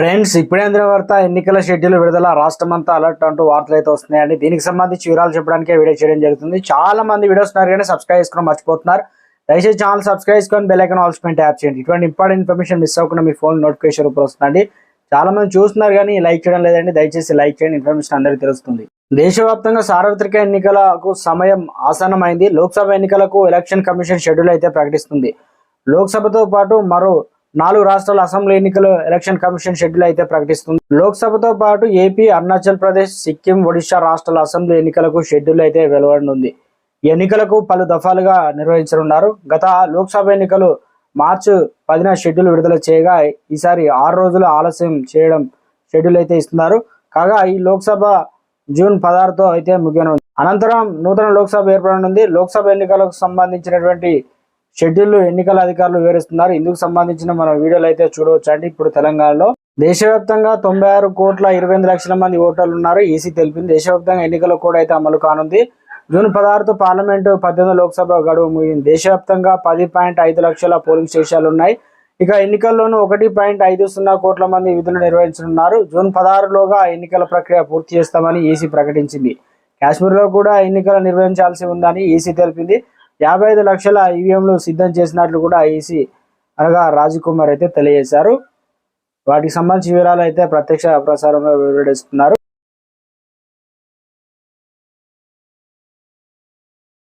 Friends ఇప్పుడే అందిన వార్త ఎన్నికల షెడ్యూల్ విడుదల రాష్ట్రమంతా అలర్ట్ అంటూ వార్తలు అయితే వస్తున్నాయండి. దీనికి సంబంధించి వివరాలు చెప్పడానికే వీడియో చేయడం జరుగుతుంది. చాలా మంది వీడియోస్ ఉన్నారు కానీ సబ్స్క్రైబ్ చేసుకోవడం మర్చిపోతున్నారు. దయచేసి ఛానల్ సబ్స్క్రైబ్ చేసుకొని బెల్లైకన్ ఐకాన్ ఆల్స్ పెయింట్ చేయండి. ఇటువంటి ఇంపార్టెంట్ ఇన్ఫర్మేషన్ మిస్ అవ్వకుండా మీ ఫోన్ నోటిఫికేషన్ రూపంలో వస్తుందండి. చాలా మంది చూస్తున్నారు కానీ లైక్ చేయడం లేదండి. దయచేసి లైక్ చేయండి. ఇన్ఫర్మేషన్ అందరికీ తెలుస్తుంది. దేశవ్యాప్తంగా సార్వత్రిక ఎన్నికలకు సమయం ఆసన్నమైంది. లోక్సభ ఎన్నికలకు ఎలక్షన్ కమిషన్ షెడ్యూల్ అయితే ప్రకటిస్తుంది. లోక్సభతో పాటు మరో నాలుగు రాష్ట్రాల అసెంబ్లీ ఎన్నికలు ఎలక్షన్ కమిషన్ షెడ్యూల్ అయితే ప్రకటిస్తుంది. లోక్సభతో పాటు ఏపీ అరుణాచల్ ప్రదేశ్ సిక్కిం ఒడిశా రాష్ట్రాల అసెంబ్లీ ఎన్నికలకు షెడ్యూల్ అయితే వెలువడనుంది. ఎన్నికలకు పలు దఫాలుగా నిర్వహించనున్నారు. గత లోక్సభ ఎన్నికలు మార్చి పదిన షెడ్యూల్ విడుదల చేయగా ఈసారి ఆరు రోజులు ఆలస్యం చేయడం షెడ్యూల్ అయితే ఇస్తున్నారు. కాగా ఈ లోక్సభ జూన్ పదహారుతో అయితే ముగియనుంది. అనంతరం నూతన లోక్సభ ఏర్పడనుంది. లోక్సభ ఎన్నికలకు సంబంధించినటువంటి షెడ్యూల్ ఎన్నికల అధికారులు వివరిస్తున్నారు. ఇందుకు సంబంధించిన మన వీడియోలు అయితే చూడవచ్చండి. ఇప్పుడు తెలంగాణలో దేశవ్యాప్తంగా తొంభై ఆరు కోట్ల ఇరవై ఎనిమిది లక్షల మంది ఓటర్లు ఉన్నారు. ఈసీ తెలిపింది. దేశవ్యాప్తంగా ఎన్నికల కూడా అయితే అమలు కానుంది. జూన్ పదహారుతో పార్లమెంటు పద్దెనిమిది లోక్సభ గడువు ముగింది దేశవ్యాప్తంగా పది పాయింట్ ఐదు లక్షల పోలింగ్ స్టేషన్లు ఉన్నాయి. ఇక ఎన్నికల్లోనూ ఒకటి పాయింట్ ఐదు సున్నా కోట్ల మంది విధులు నిర్వహించనున్నారు. జూన్ పదహారులోగా ఎన్నికల ప్రక్రియ పూర్తి చేస్తామని ఈసీ ప్రకటించింది. కాశ్మీర్లో కూడా ఎన్నికలు నిర్వహించాల్సి ఉందని ఈసీ తెలిపింది. యాభై ఐదు లక్షల ఈవీఎంలు సిద్ధం చేసినట్లు కూడా ఐసీ అనగా రాజకుమార్ అయితే తెలియజేశారు. వాటికి సంబంధించిన వివరాలు అయితే ప్రత్యక్ష ప్రసారంలో వెల్లడిస్తున్నారు